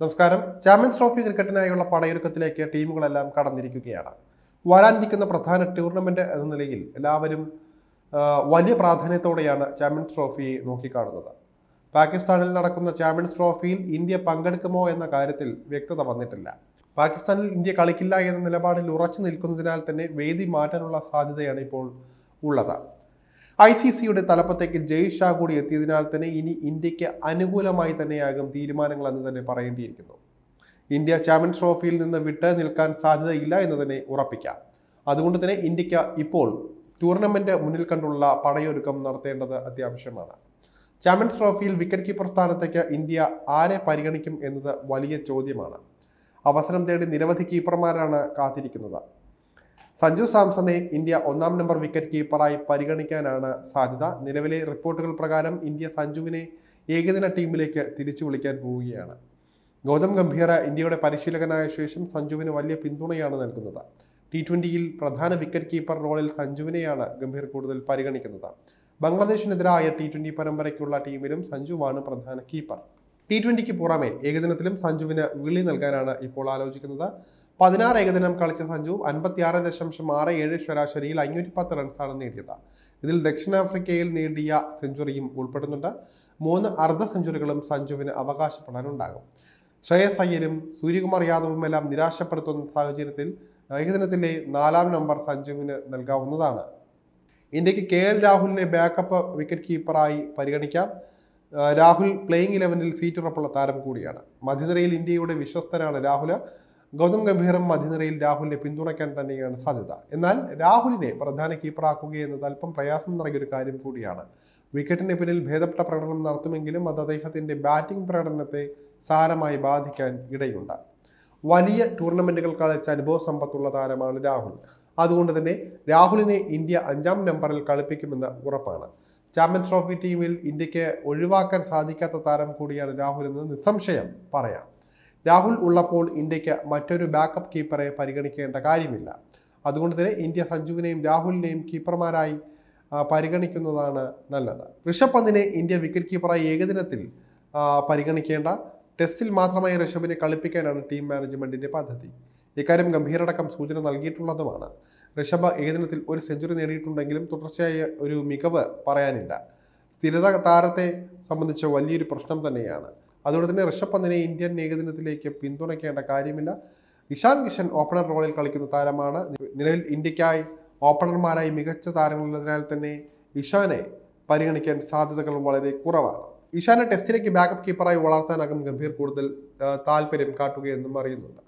നമസ്കാരം. Champions trophy ക്രിക്കറ്റിനായുള്ള പടയൊരുക്കത്തിലേക്ക് ടീമുകളെല്ലാം കടന്നിരിക്കുകയാണ്. വരാനിരിക്കുന്ന പ്രധാന ടൂർണമെന്റ് എന്ന നിലയിൽ എല്ലാവരും വലിയ പ്രാധാന്യത്തോടെയാണ് ചാമ്പ്യൻസ് ട്രോഫി നോക്കിക്കാണുന്നത്. പാകിസ്ഥാനിൽ നടക്കുന്ന ചാമ്പ്യൻസ് ട്രോഫിയിൽ ഇന്ത്യ പങ്കെടുക്കുമോ എന്ന കാര്യത്തിൽ വ്യക്തത വന്നിട്ടില്ല. പാകിസ്ഥാനിൽ ഇന്ത്യ കളിക്കില്ല എന്ന നിലപാടിൽ ഉറച്ചു നിൽക്കുന്നതിനാൽ തന്നെ വേദി മാറ്റാനുള്ള സാധ്യതയാണ് ഇപ്പോൾ ഉള്ളത്. ഐ സി സിയുടെ തലപ്പത്തേക്ക് ജയ് ഷാ കൂടി എത്തിയതിനാൽ തന്നെ ഇനി ഇന്ത്യയ്ക്ക് അനുകൂലമായി തന്നെയാകും തീരുമാനങ്ങൾ എന്ന് തന്നെ പറയേണ്ടിയിരിക്കുന്നു. ഇന്ത്യ ചാമ്പ്യൻസ് ട്രോഫിയിൽ നിന്ന് വിട്ട് നിൽക്കാൻ സാധ്യതയില്ല എന്ന് തന്നെ ഉറപ്പിക്കാം. അതുകൊണ്ട് തന്നെ ഇന്ത്യയ്ക്ക് ഇപ്പോൾ ടൂർണമെന്റ് മുന്നിൽ കണ്ടുള്ള പടയൊരുക്കം നടത്തേണ്ടത് അത്യാവശ്യമാണ്. ചാമ്പ്യൻസ് ട്രോഫിയിൽ വിക്കറ്റ് കീപ്പർ സ്ഥാനത്തേക്ക് ഇന്ത്യ ആരെ പരിഗണിക്കും എന്നത് വലിയ ചോദ്യമാണ്. അവസരം തേടി നിരവധി കീപ്പർമാരാണ് കാത്തിരിക്കുന്നത്. സഞ്ജു സാംസണെ ഇന്ത്യ ഒന്നാം നമ്പർ വിക്കറ്റ് കീപ്പറായി പരിഗണിക്കാനാണ് സാധ്യത. നിലവിലെ റിപ്പോർട്ടുകൾ പ്രകാരം ഇന്ത്യ സഞ്ജുവിനെ ഏകദിന ടീമിലേക്ക് തിരിച്ചു വിളിക്കാൻ പോവുകയാണ്. ഗൗതം ഗംഭീർ ഇന്ത്യയുടെ പരിശീലകനായ ശേഷം സഞ്ജുവിന് വലിയ പിന്തുണയാണ് നൽകുന്നത്. ടി ട്വന്റിയിൽ പ്രധാന വിക്കറ്റ് കീപ്പർ റോളിൽ സഞ്ജുവിനെയാണ് ഗംഭീർ കൂടുതൽ പരിഗണിക്കുന്നത്. ബംഗ്ലാദേശിനെതിരായ ടി ട്വന്റി പരമ്പരയ്ക്കുള്ള ടീമിലും സഞ്ജുവാണ് പ്രധാന കീപ്പർ ടി ട്വന്റിക്ക് പുറമെ ഏകദിനത്തിലും സഞ്ജുവിന് വിളി നൽകാനാണ് ഇപ്പോൾ ആലോചിക്കുന്നത്. പതിനാറ് ഏകദിനം കളിച്ച സഞ്ജു അൻപത്തിയാറ് ദശാംശം ആറ് ഏഴ് ശരാശരിയിൽ അഞ്ഞൂറ്റി പത്ത് റൺസാണ് നേടിയത്. ഇതിൽ ദക്ഷിണാഫ്രിക്കയിൽ നേടിയ സെഞ്ചുറിയും ഉൾപ്പെടുന്നുണ്ട്. മൂന്ന് അർദ്ധ സെഞ്ചുറികളും സഞ്ജുവിന് അവകാശപ്പെടാനുണ്ടാകും. ശ്രേയസ് അയ്യരും സൂര്യകുമാർ യാദവും എല്ലാം നിരാശപ്പെടുത്തുന്ന സാഹചര്യത്തിൽ ഏകദിനത്തിലെ നാലാം നമ്പർ സഞ്ജുവിന് നൽകാവുന്നതാണ്. ഇന്ത്യയ്ക്ക് കെ എൽ രാഹുലിനെ ബാക്കപ്പ് വിക്കറ്റ് കീപ്പറായി പരിഗണിക്കാം. രാഹുൽ പ്ലേയിങ് ഇലവനിൽ സീറ്റ് ഉറപ്പുള്ള താരം കൂടിയാണ്. മധ്യനിരയിൽ ഇന്ത്യയുടെ വിശ്വസ്തനാണ് രാഹുൽ ഗൗതം ഗംഭീറും മധ്യനിരയിൽ രാഹുലിനെ പിന്തുണയ്ക്കാൻ തന്നെയാണ് സാധ്യത. എന്നാൽ രാഹുലിനെ പ്രധാന കീപ്പറാക്കുക എന്നത് അല്പം പ്രയാസം നിറഞ്ഞൊരു കാര്യം കൂടിയാണ്. വിക്കറ്റിന് പിന്നിൽ ഭേദപ്പെട്ട പ്രകടനം നടത്തുമെങ്കിലും അത് അദ്ദേഹത്തിന്റെ ബാറ്റിംഗ് പ്രകടനത്തെ സാരമായി ബാധിക്കാൻ ഇടയുണ്ട്. വലിയ ടൂർണമെന്റുകൾ കളിച്ച അനുഭവ സമ്പത്തുള്ള താരമാണ് രാഹുൽ. അതുകൊണ്ട് തന്നെ രാഹുലിനെ ഇന്ത്യ അഞ്ചാം നമ്പറിൽ കളിപ്പിക്കുമെന്ന് ഉറപ്പാണ്. ചാമ്പ്യൻസ് ട്രോഫി ടീമിൽ ഇന്ത്യയ്ക്ക് ഒഴിവാക്കാൻ സാധിക്കാത്ത താരം കൂടിയാണ് രാഹുൽ എന്ന് നിസ്സംശയം പറയാം. രാഹുൽ ഉള്ളപ്പോൾ ഇന്ത്യയ്ക്ക് മറ്റൊരു ബാക്കപ്പ് കീപ്പറെ പരിഗണിക്കേണ്ട കാര്യമില്ല. അതുകൊണ്ട് തന്നെ ഇന്ത്യ സഞ്ജുവിനെയും രാഹുലിനെയും കീപ്പർമാരായി പരിഗണിക്കുന്നതാണ് നല്ലത്. ഋഷഭ് പന്തിനെ ഇന്ത്യ വിക്കറ്റ് കീപ്പറായി ഏകദിനത്തിൽ പരിഗണിക്കേണ്ട. ടെസ്റ്റിൽ മാത്രമായി ഋഷഭിനെ കളിപ്പിക്കാനാണ് ടീം മാനേജ്മെന്റിന്റെ പദ്ധതി. ഇക്കാര്യം ഗംഭീരടക്കം സൂചന നൽകിയിട്ടുള്ളതുമാണ്. ഋഷഭ് ഏകദിനത്തിൽ ഒരു സെഞ്ചുറി നേടിയിട്ടുണ്ടെങ്കിലും തുടർച്ചയായ ഒരു മികവ് പറയാനില്ല. സ്ഥിരത താരത്തെ സംബന്ധിച്ച വലിയൊരു പ്രശ്നം തന്നെയാണ്. അതുകൊണ്ട് തന്നെ ഋഷഭ് പന്തിനെ ഇന്ത്യൻ ഏകദിനത്തിലേക്ക് പിന്തുണയ്ക്കേണ്ട കാര്യമില്ല. ഇഷാൻ കിഷൻ ഓപ്പണർ റോളിൽ കളിക്കുന്ന താരമാണ്. നിലവിൽ ഇന്ത്യക്കായി ഓപ്പണർമാരായി മികച്ച താരങ്ങളുള്ളതിനാൽ തന്നെ ഇഷാനെ പരിഗണിക്കാൻ സാധ്യതകൾ വളരെ കുറവാണ്. ഇഷാനെ ടെസ്റ്റിലേക്ക് ബാക്കപ്പ് കീപ്പറായി വളർത്താനാകും ഗംഭീർ കൂടുതൽ താല്പര്യം കാട്ടുകയെന്നും അറിയുന്നുണ്ട്.